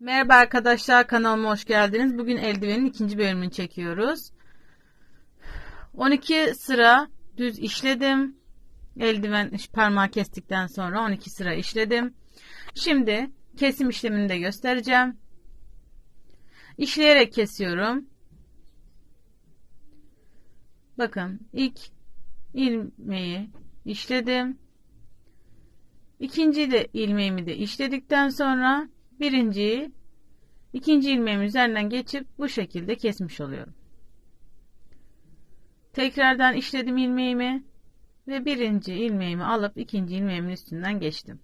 Merhaba arkadaşlar kanalıma hoş geldiniz. Bugün eldivenin ikinci bölümünü çekiyoruz. 12 sıra düz işledim. Eldiven parmağı kestikten sonra 12 sıra işledim. Şimdi kesim işlemini de göstereceğim. İşleyerek kesiyorum. Bakın ilk ilmeği işledim. İkinci de ilmeğimi de işledikten sonra birinciyi ikinci ilmeğim üzerinden geçip bu şekilde kesmiş oluyorum. Tekrardan işledim ilmeğimi ve birinci ilmeğimi alıp ikinci ilmeğimin üstünden geçtim.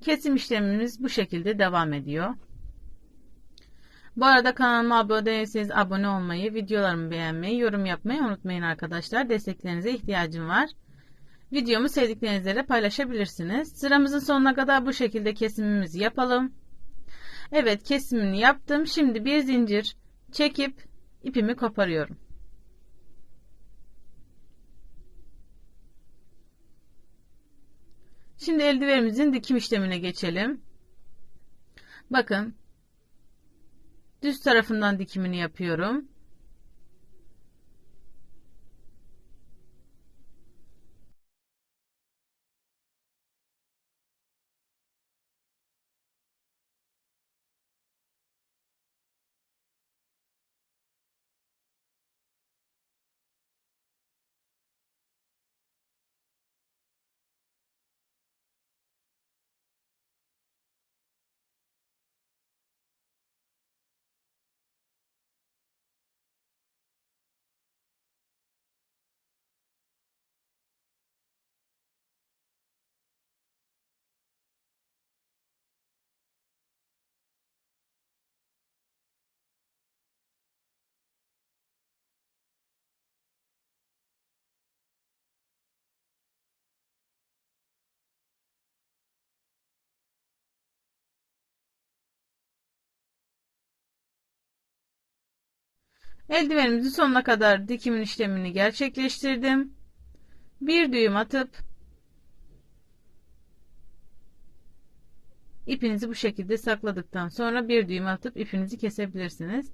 Kesim işlemimiz bu şekilde devam ediyor. Bu arada kanalıma abone değilseniz abone olmayı, videolarımı beğenmeyi, yorum yapmayı unutmayın arkadaşlar. Desteklerinize ihtiyacım var. Videomu sevdiklerinizle paylaşabilirsiniz. Sıramızın sonuna kadar bu şekilde kesimimizi yapalım. Evet kesimini yaptım. Şimdi bir zincir çekip ipimi koparıyorum. Şimdi eldivenimizin dikim işlemine geçelim. Bakın düz tarafından dikimini yapıyorum. Eldivenimizin sonuna kadar dikimin işlemini gerçekleştirdim. Bir düğüm atıp ipinizi bu şekilde sakladıktan sonra bir düğüm atıp ipinizi kesebilirsiniz.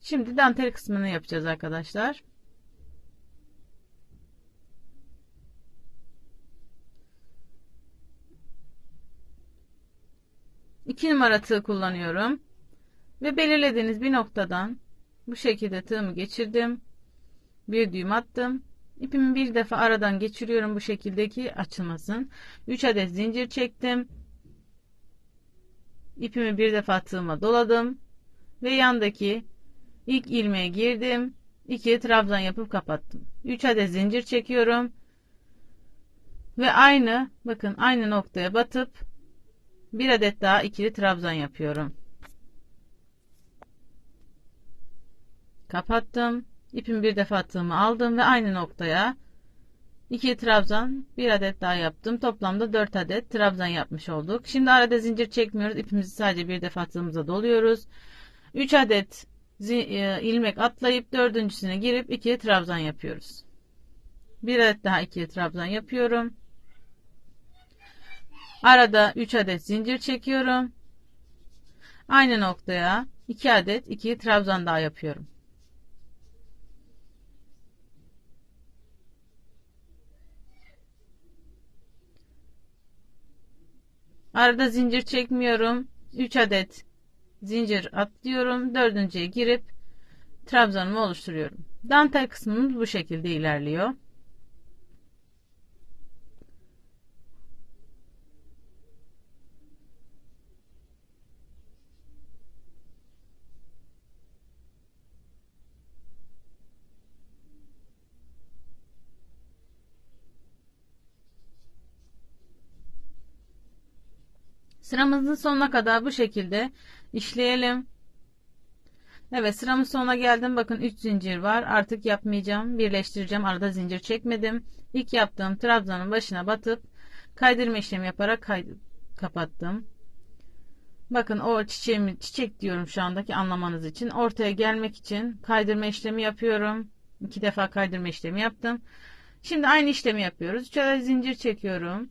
Şimdi dantel kısmını yapacağız arkadaşlar. İki numara tığ kullanıyorum. Ve belirlediğiniz bir noktadan bu şekilde tığımı geçirdim. Bir düğüm attım. İpimi bir defa aradan geçiriyorum bu şekildeki açılmasın. 3 adet zincir çektim. İpimi bir defa tığıma doladım. Ve yandaki ilk ilmeğe girdim. 2 trabzan yapıp kapattım. 3 adet zincir çekiyorum. Ve aynı bakın aynı noktaya batıp bir adet daha ikili trabzan yapıyorum. Kapattım. İpimi bir defa tığımı aldım ve aynı noktaya 2 trabzan bir adet daha yaptım. Toplamda 4 adet trabzan yapmış olduk. Şimdi arada zincir çekmiyoruz. İpimizi sadece bir defa tığımıza doluyoruz. 3 adet e, ilmek atlayıp dördüncüsüne girip 2 trabzan yapıyoruz. Bir adet daha 2 trabzan yapıyorum. Arada 3 adet zincir çekiyorum. Aynı noktaya 2 adet 2 trabzan daha yapıyorum. Arada zincir çekmiyorum. 3 adet zincir atlıyorum. Dördüncüye girip trabzanımı oluşturuyorum. Dantel kısmımız bu şekilde ilerliyor. Sıramızın sonuna kadar bu şekilde işleyelim. Evet sıramın sonuna geldim. Bakın 3 zincir var. Artık yapmayacağım. Birleştireceğim. Arada zincir çekmedim. İlk yaptığım trabzanın başına batıp kaydırma işlemi yaparak kapattım. Bakın o çiçeğimi çiçek diyorum şu andaki anlamanız için. Ortaya gelmek için kaydırma işlemi yapıyorum. İki defa kaydırma işlemi yaptım. Şimdi aynı işlemi yapıyoruz. 3 zincir çekiyorum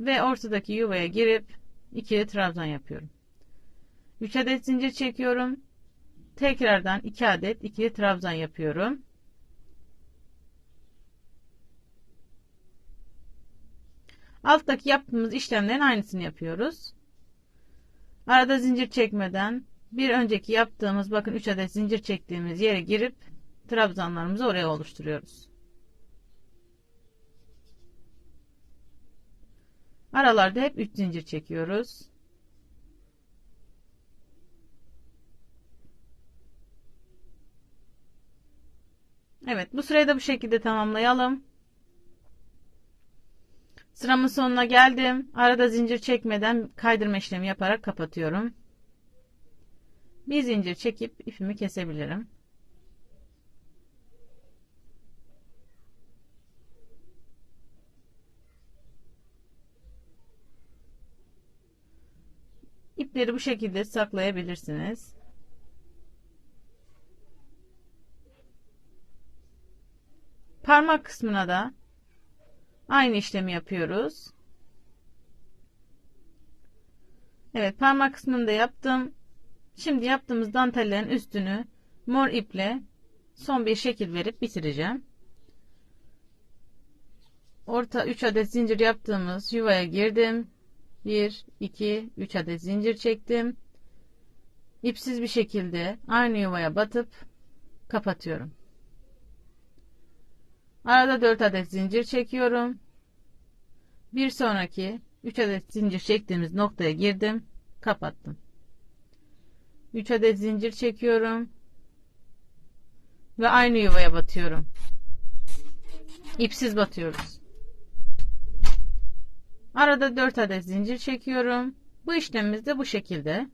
ve ortadaki yuvaya girip ikili trabzan yapıyorum. 3 adet zincir çekiyorum. Tekrardan 2 adet ikili trabzan yapıyorum. Alttaki yaptığımız işlemlerin aynısını yapıyoruz. Arada zincir çekmeden bir önceki yaptığımız bakın 3 adet zincir çektiğimiz yere girip trabzanlarımızı oraya oluşturuyoruz. Aralarda hep 3 zincir çekiyoruz. Evet bu sırayı da bu şekilde tamamlayalım. Sıramın sonuna geldim. Arada zincir çekmeden kaydırma işlemi yaparak kapatıyorum. Bir zincir çekip ipimi kesebilirim. İpleri bu şekilde saklayabilirsiniz. Parmak kısmına da aynı işlemi yapıyoruz. Evet parmak kısmını da yaptım. Şimdi yaptığımız dantellerin üstünü mor iple son bir şekil verip bitireceğim. Orta 3 adet zincir yaptığımız yuvaya girdim. 1, 2, 3 adet zincir çektim. İpsiz bir şekilde aynı yuvaya batıp kapatıyorum. Arada 4 adet zincir çekiyorum. Bir sonraki 3 adet zincir çektiğimiz noktaya girdim. Kapattım. 3 adet zincir çekiyorum. Ve aynı yuvaya batıyorum. İpsiz batıyoruz. Arada 4 adet zincir çekiyorum. Bu işlemimiz de bu şekilde.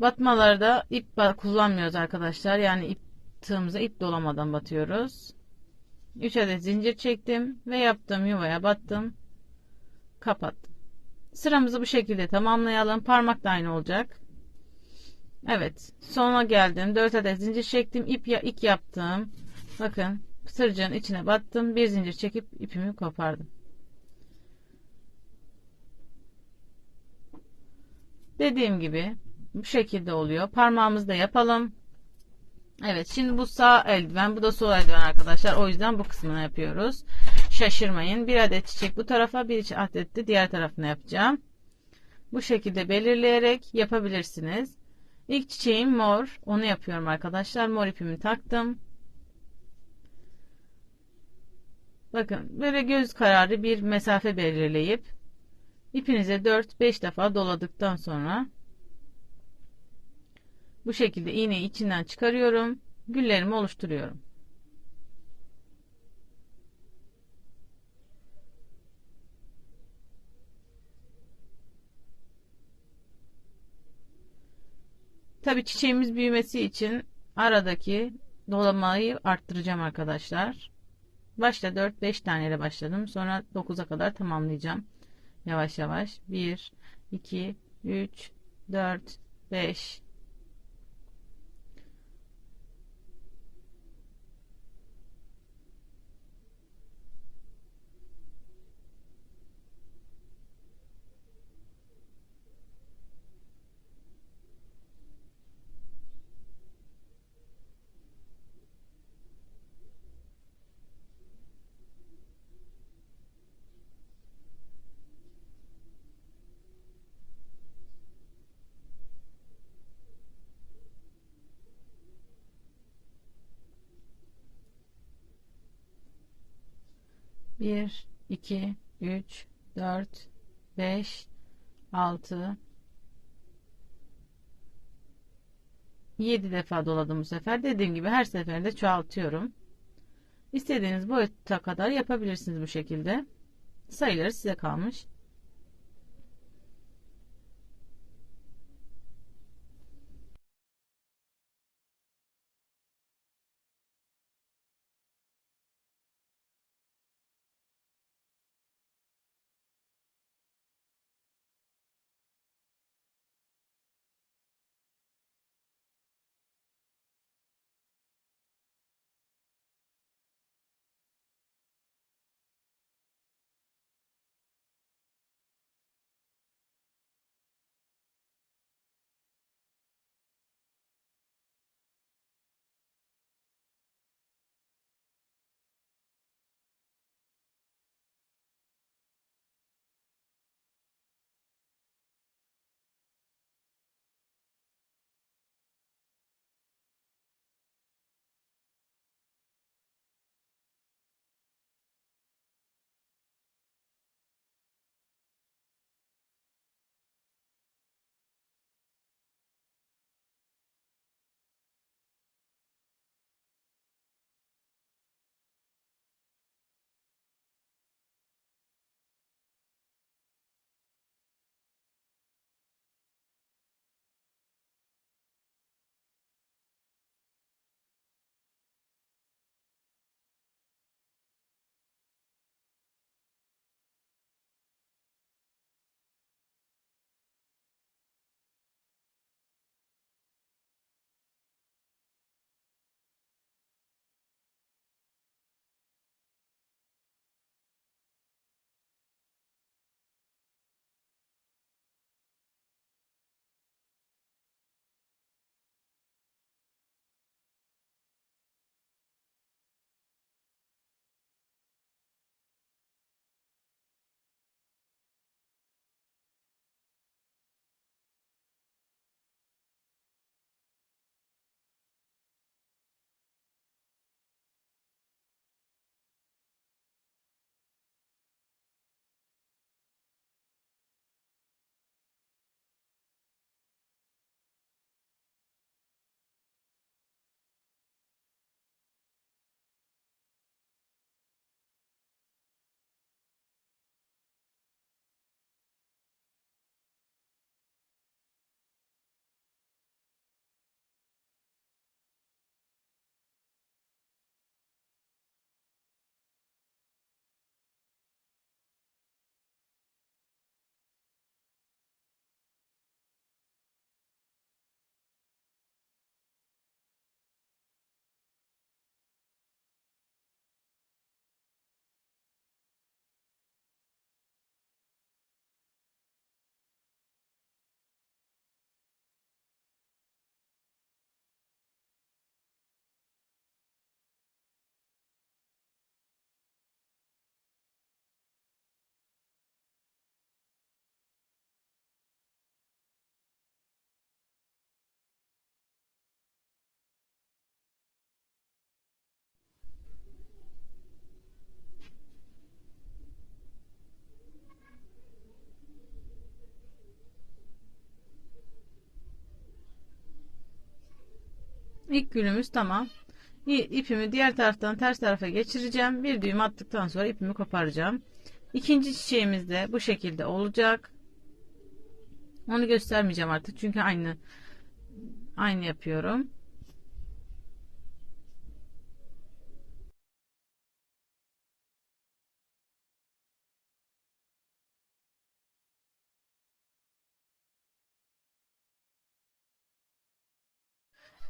Batmalarda ip kullanmıyoruz arkadaşlar. Yani ip tığımıza ip dolamadan batıyoruz. 3 adet zincir çektim ve yaptığım yuvaya battım. Kapattım. Sıramızı bu şekilde tamamlayalım. Parmak da aynı olacak. Evet. Sona geldim. 4 adet zincir çektim. İp ya ilk yaptım. Bakın sırcığın içine battım. Bir zincir çekip ipimi kopardım. Dediğim gibi bu şekilde oluyor. Parmağımızı da yapalım. Evet şimdi bu sağ eldiven bu da sol eldiven arkadaşlar. O yüzden bu kısmını yapıyoruz. Şaşırmayın. Bir adet çiçek bu tarafa bir adet de diğer tarafına yapacağım. Bu şekilde belirleyerek yapabilirsiniz. İlk çiçeğim mor. Onu yapıyorum arkadaşlar. Mor ipimi taktım. Bakın böyle göz kararı bir mesafe belirleyip ipinize 4-5 defa doladıktan sonra bu şekilde iğneyi içinden çıkarıyorum. Güllerimi oluşturuyorum. Tabi çiçeğimiz büyümesi için aradaki dolamayı arttıracağım arkadaşlar. Başta 4-5 taneyle başladım. Sonra 9'a kadar tamamlayacağım. Yavaş yavaş. 1, 2, 3, 4, 5, Bir, iki, üç, dört, beş, altı, yedi defa doladım bu sefer. Dediğim gibi her seferinde çoğaltıyorum. İstediğiniz boyuta kadar yapabilirsiniz bu şekilde. Sayıları size kalmış. İlk gülümüz tamam. İpimi diğer taraftan ters tarafa geçireceğim. Bir düğüm attıktan sonra ipimi koparacağım. İkinci çiçeğimiz de bu şekilde olacak. Onu göstermeyeceğim artık çünkü aynı aynı yapıyorum.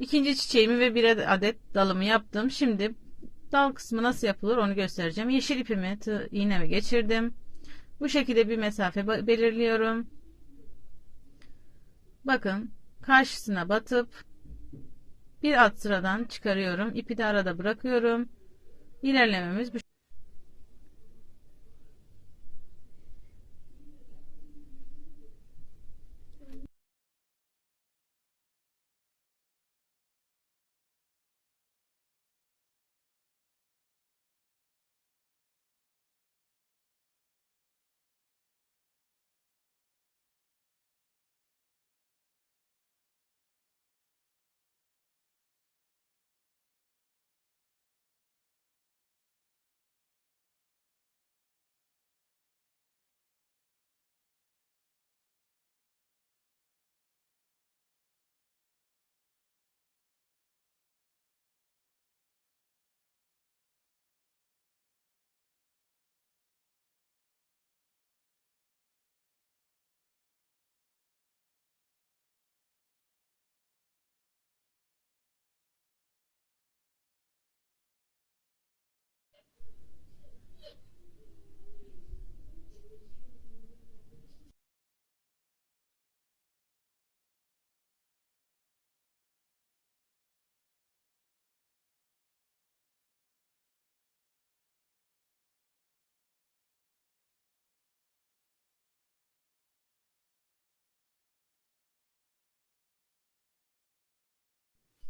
İkinci çiçeğimi ve bir adet dalımı yaptım. Şimdi dal kısmı nasıl yapılır onu göstereceğim. Yeşil ipimi iğneme geçirdim. Bu şekilde bir mesafe belirliyorum. Bakın karşısına batıp bir alt sıradan çıkarıyorum. İpi de arada bırakıyorum. İlerlememiz bu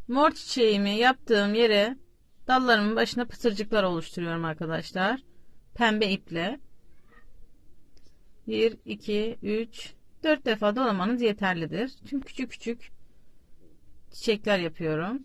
Mor çiçeğimi yaptığım yere dallarımın başına pıtırcıklar oluşturuyorum arkadaşlar. Pembe iple. 1, 2, 3, 4 defa dolamanız yeterlidir. Tüm küçük küçük çiçekler yapıyorum.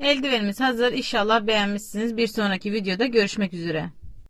Eldivenimiz hazır. İnşallah beğenmişsiniz. Bir sonraki videoda görüşmek üzere.